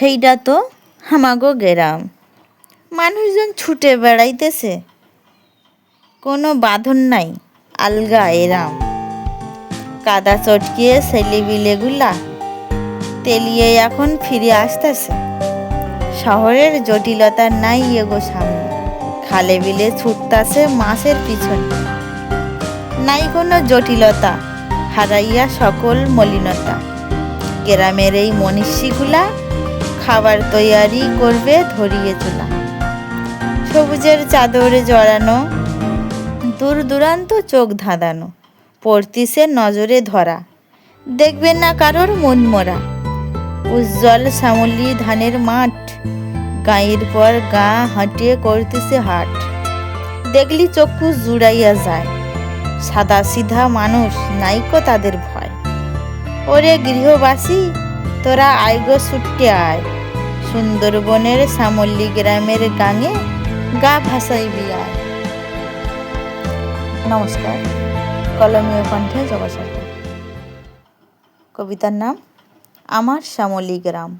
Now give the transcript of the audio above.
হেইডা তো হামাগো গেরাম। মানুষজন ছুটে বেড়াইতেছে। কোনো বাঁধন নাই, আলগা এরাম। কাদা চটকিয়ে ছেলেবিলেগুলা তেলিয়ে এখন ফিরে আসতেছে। শহরের জটিলতা নাই এগো সামনে। খালে বিলে ছুটতাছে মাছের পিছনে। নাই কোনো জটিলতা, হারাইয়া সকল মলিনতা। গ্রামের এই মনীষীগুলা খাবার তৈয়ারি করবে ধরিয়ে চুলা সবুজের চাদরে জড়ানো দূর দূরান্ত চোখ ধাঁধানো, পড়তিছে নজরে ধরা। দেখবেন না কারোর মন মরা। উজ্জ্বল শ্যামলি ধানের মাঠ, গাঁয়ের পর গা হাঁটিয়ে করতেছে হাট। দেখলি চক্ষু জুড়াইয়া যায়। সাদা সিধা মানুষ নাইকো তাদের ভয়। ওরে গৃহবাসী, তোরা আইগো ছুটতে আয়। সুন্দরবনের শ্যামল্লি গ্রামের গাঙে গা ভাসাই বিয়া নমস্কার, কলমীয় কণ্ঠে জগৎ কবিতার নাম, আমার শ্যামলী গ্রাম।